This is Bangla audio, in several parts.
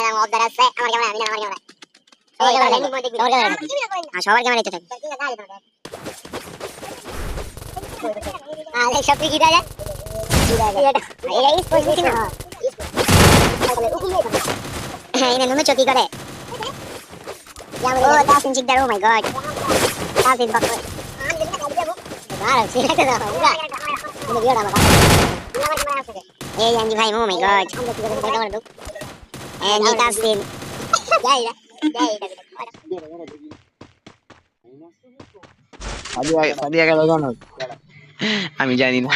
নাম অবদার আছে আমার ক্যামেরা আমি না আমার ক্যামেরা সবার হ্যাঁ সবার ক্যামেরা দেখতে থাকবে হ্যাঁ সব কি দেয়া এটা ইস পয়সা হ্যাঁ এনে নুনু চকি করে? ও দাসিন চিক ও মাই গড দাসিন বাক আর সিলেক্ট দাও বুঝা ini dia nama Eh, yang ভাই oh my god. আমি জানি না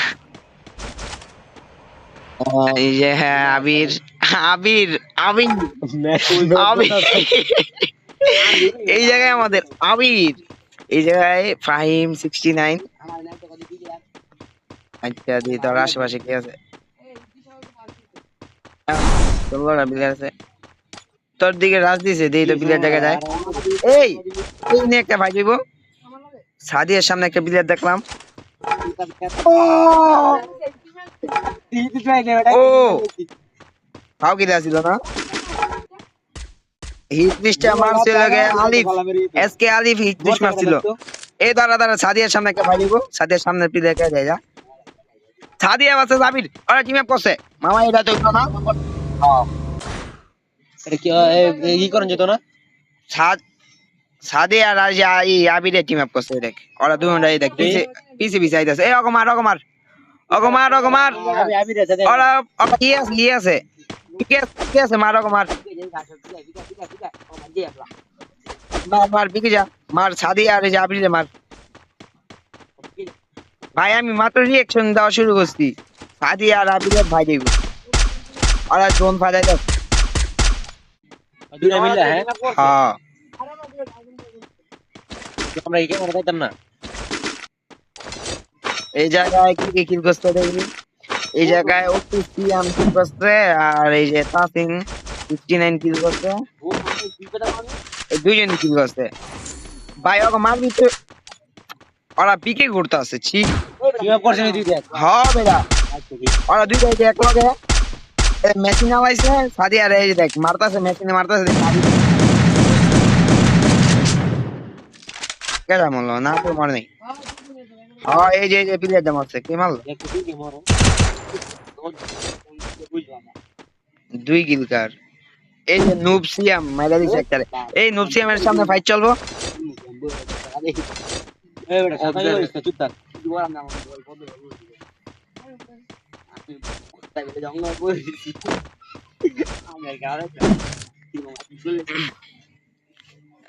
এই যে হ্যাঁ আবির আবির আবির আবির এই জায়গায় আমাদের আবির এই জায়গায় ফাহিম সিক্সটি নাইন আচ্ছা দি তোর আশেপাশে কি আছে ষোলোটা প্লেয়ার আছে। তোর দিকে রাজ দিছে দিই তো প্লেয়ার দেখা যায়। এই নিয়ে একটা ভাই সাদিয়ার সামনে একটা দেখলাম। ও! তাও কি না। মারছিল গে আলিফ। এসকে আলিফ মারছিল। এই দাঁড়া দাঁড়া, সাদিয়ার সামনে একটা ভাই দিব সাদিয়ার সামনে প্লেয়ার কে যায় সাদিয়া বাসে জাবির। ওরা টিম আপ মামা, এটা তো না। এটা কি এ, এ, ই করেন যেত না। সাদ সাদিয়া আর আজ এই আবিরে টিম আপ করছে দেখ। ওরা দুজনটা এই দেখ পিছে পিছে পিছে আইতাছে। এই অগমার অগমার অগমার অগমার আমি আমি রেছে দেখ। ওরা ওরা কি আছে কি আছে। কি আছে মার অগমার মার মার বিকে যা। মার সাদিয়া আর এই যে আবিরে মার। ভাই আমি মাত্র রিয়েকশন দেওয়া শুরু করছি। সাদিয়া আর আবিরে ভাই দেব ওরা জোন ফাদাই দেখ দুইটা মিললে হ্যাঁ? হ্যাঁ। আমরা এই ক্যামেরা পাইতাম না। এই জায়গায় কি কি কিল করতে দেখবি এই জায়গায় ওটিসি আম কিল করছে আর এই যে তাসিন 59 কিল করছে। এই দুইজন কিল করছে। ভাই ওকে মারবি তো ওরা পিকে ঘুরতে আছে ছি। কি করছেন এই দুই দেখ। হ্যাঁ বেটা। ওরা দুইটা এই এক লগে মেশিন আলাইছে সাদি আর এই দেখ মারতাছে মেশিনে মারতাছে কেডা মারলো না তো মার নেই হ্যাঁ এই যে এই যে প্লেয়ার দাম আছে কে মারলো? দুই গিলকার এই যে নুবসিয়াম মাইরা দিছে একটারে এই নুবসিয়ামের সামনে ফাইট চলবো। এই বেটা থাক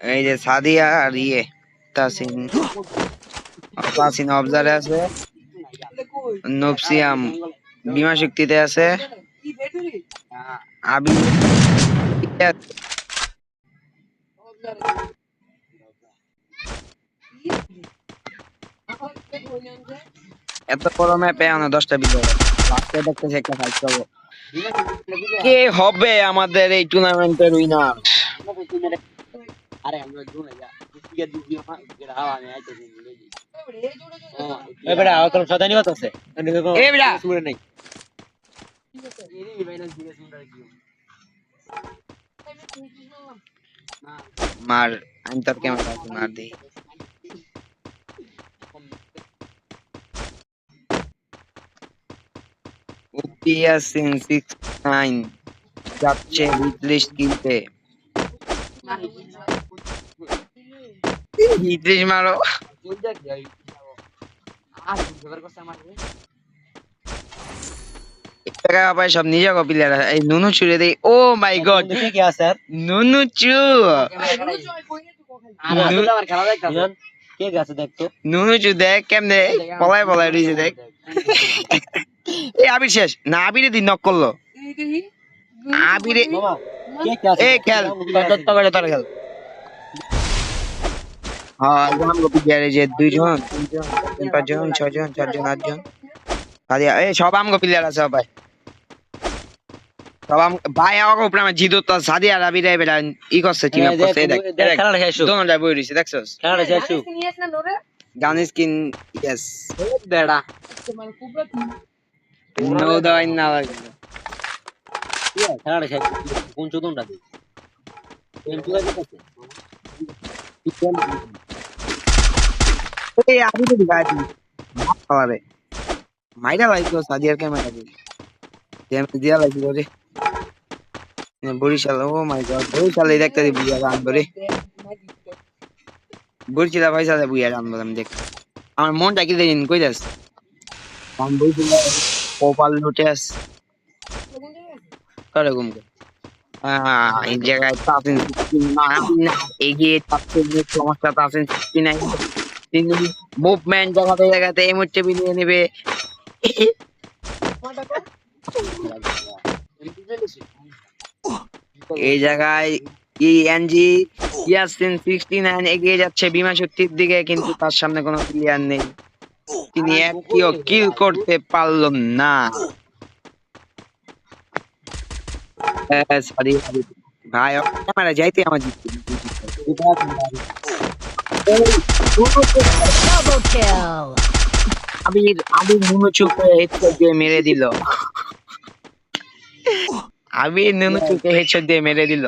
এই যে সাদিয়া আর ইয়ে তাসিন। তাসিন অবজারে আছে। নবসিয়াম বিমা শক্তিতে আছে। আবি এত বড় ম্যাপে দশটা বিজয় লাস্টে দেখতেছি একটা ফাইট করব। কে হবে আমাদের এই টুর্নামেন্টের উইনার আরে আমরা দুনে যা। টিকে দিবি না যেটা হাওয়া আমি আইতেছি এই বেটা আর কোন সাদা নিবাত আছে। এই বেটা। শুনে নাই। মার আমি তোর ক্যামেরা আছে মারো টাকা পায় সব নিজে এই নুনু ছুড়ে দেই ও মাই গড কি নুনু চু কে নুনু চু দেখ কেমনে পলায় পলায় দেখ এই আবির শেষ। না আবিরে দিন নক করল। আবিরে মামা কে কি আছে? এ খেল। তোর তোর খেল। হ্যাঁ জাম গোপি গিয়ারে দুইজন তিন পাঁচজন ছজন চারজন আটজন। সাদিয়া এই সব আমগো প্লেয়ার আছে সবাই সব আম ভাই আমাকে উপরে আমার জিদো তো সাদিয়া রাবি রে বেটা ই করছে টিম আপ করছে দেখ দেখ। খেলাটা শেষ হোক। বই রইছে দেখছস? খেলাটা শেষ গান স্কিন ইয়েস বেড়া খেলাটা শেষ কোন চোদনটা দিই এমপি হয়ে গেছে এই আমি তো পারে মাইরা সাদিয়ার ক্যামেরা দিয়ে ড্যামেজ দিয়া লাগছিল রে এ Barisal oh my God Barishal এই দেখতে বুইয়া গান করে বরিশাল ভাই সাথে বুইয়া গান বললাম দেখ আমার মনটা কি দিন কই যাস আমি বরিশাল কপাল লুটে আস কারকম আহ, এই জায়গায় তাসিন না এগিয়ে তাসিন সমস্যা তাসিন সিক্সটি নাইন কিন্তু মুভমেন্ট জায়গাতে জায়গাতে এই মুহূর্তে বিলিয়ে নেবে। এই জায়গায় ইএনজি ইয়াসিন সিক্সটি নাইন এগিয়ে যাচ্ছে বিমা শক্তির দিকে, কিন্তু তার সামনে কোনো প্লেয়ার নেই। তিনি একটিও কিল করতে পারল না. ভাই ক্যামেরা যাইতে আমার. আবির আবির নুনু চুপে হেডশট দিয়ে মেরে দিল আবির নুনু চুপে হেডশট দিয়ে মেরে দিল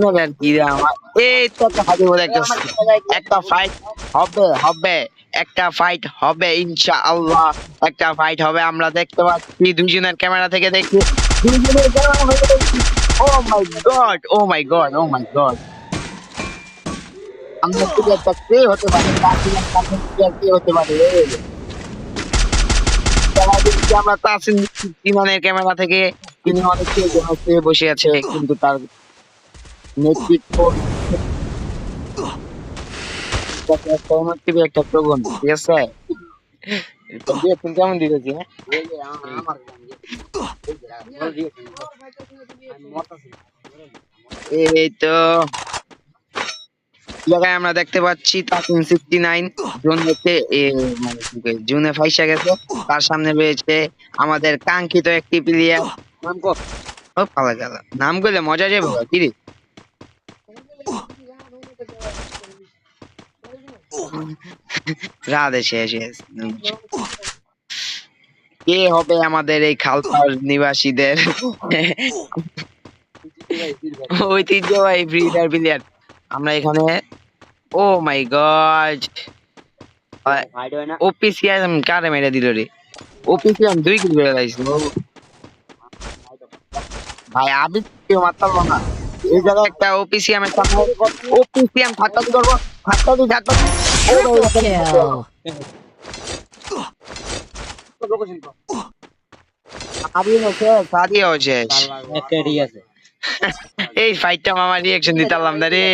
আমার দেখতে পাচ্ছি ক্যামেরা থেকে আমরা তাসিম ইমানের ক্যামেরা থেকে। তিনি অনেক বসে আছে, কিন্তু তার হ্যাঁ জায়গায় আমরা দেখতে পাচ্ছি সিক্সটি নাইন জুন মানে জুনে ফাইসা গেছে তার সামনে রয়েছে আমাদের কাঙ্ক্ষিত একটি প্লেয়ার নাম কর ও পালা গেল নাম করলে মজা যাবে কি রাধে শেষ কে হবে আমাদের এই খালপার নিবাসীদের? ঐতিহ্যবাহী ফ্রি ফায়ার প্লেয়ার আমরা এখানে ও মাই গড। ওপিসিয়াম কারে মেরে দিল রে? ওপিসিয়াম দুই কিল মেরে দিয়েছিল ভাই আমি কেউ মারতাম না। এই জায়গায় একটা ওপিসিয়াম সামনে ওপিসিয়াম দি করব। ঠাট্টা দি ভাই, Kill. এই ফাইটটা মামা রিয়াকশন না রে।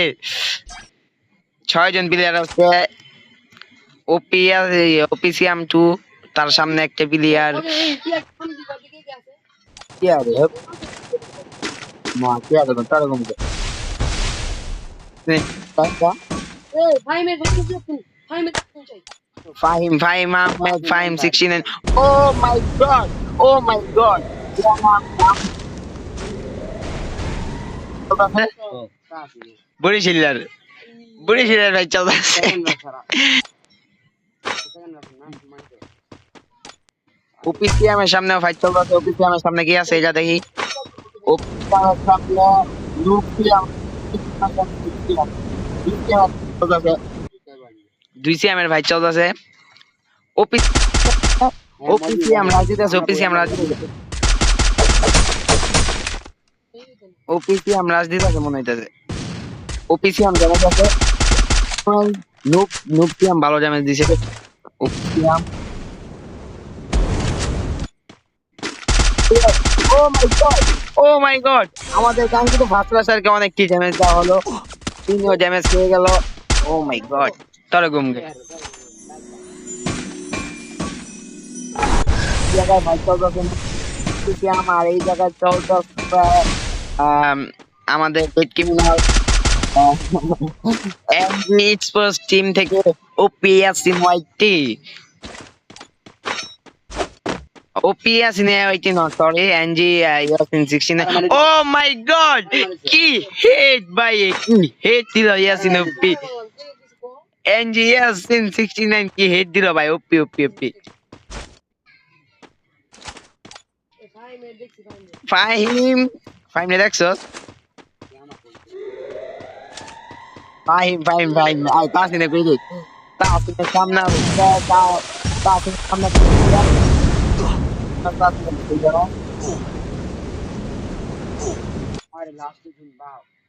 প্লেয়ার আছে। ওপিসিয়াম টু তার সামনে একটা প্লেয়ার কি আর মা কি আর তার কম Fahim Fahim Ahmed Fahim sixty nine oh my God oh my God বরিশিলার বরিশিলার ভাই চলতেছে ওপিসিএমের সামনে ফাইট চলতেছে ওপিসিএমের সামনে কি আছে এটা দেখি ওপিসিএমের সামনে লুকিয়াম দুই ভাই চলতেছে ওপিস মনে হইতেছে। নুপিয়াম ভালো ড্যামেজ দিছে। Oh my God oh my God. আমাদের কাঙ্ক্ষিত ফার্স্ট ক্লাসারকে অনেকটি ড্যামেজ দেওয়া হলো। তিনিও ড্যামেজ খেয়ে গেল। ও মাই গড তোর ঘুমকে জায়গায় ভাই চলতেছে আমার এই জায়গায় চলতেছে আম, আমাদের ক্রিমিনাল স্পোর্টস টিম থেকে OPS in YT OPS in YT not sorry NG Yasin 69 oh my god কি হেড ভাই কি হেড দিল ইয়াসিন ওপি এনজি ইয়াসিন 69 কি হেড দিল ভাই ওপি ওপি ওপি ফাহিম ফাহিম রে দেখছ? ফাহিম ফাহিম ফাহিম, আয় তাসিনে কই দেখ তাসিনে সামনে আবে তাসিনে সামনে তাসিনে কই যাও আরে লাস্ট দিন বাও তো তো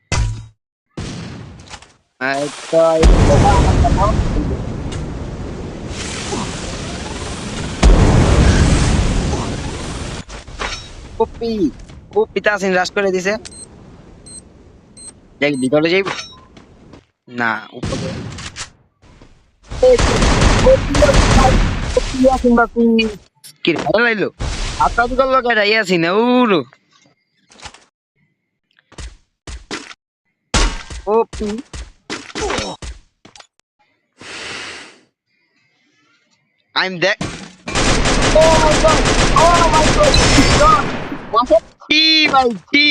কপি কপি তাসিন রাশ করে দিছে। দেখ, ভিতরে যাইব? না, উপরে কি ভালো লাগল? আপনার দোকান লোক ইয়াছি না, উরু। Copy I'm there. Oh my god! Oh my god! What? কি ভাই কি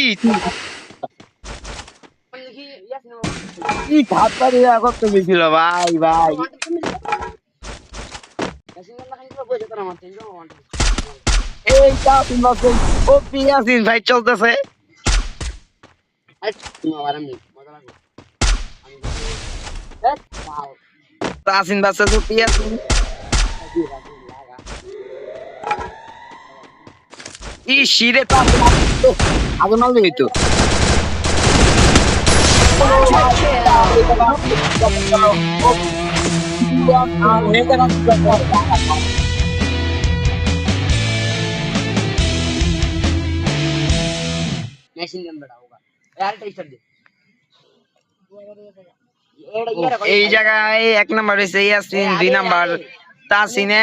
দেখি ইয়াসিন কি ঘাত পারি আগত তুমি ছিল ভাই ভাই ইয়াসিন না খাইতে বই যেত না মারতে যাও ওয়ান এই তা তুমি ও পিয়াসিন ভাই চলতেছে তাসিন বাচ্চা তো পিয়াসিন এই জায়গায় এক নাম্বার হয়েছে দুই নাম্বার। তাসিনে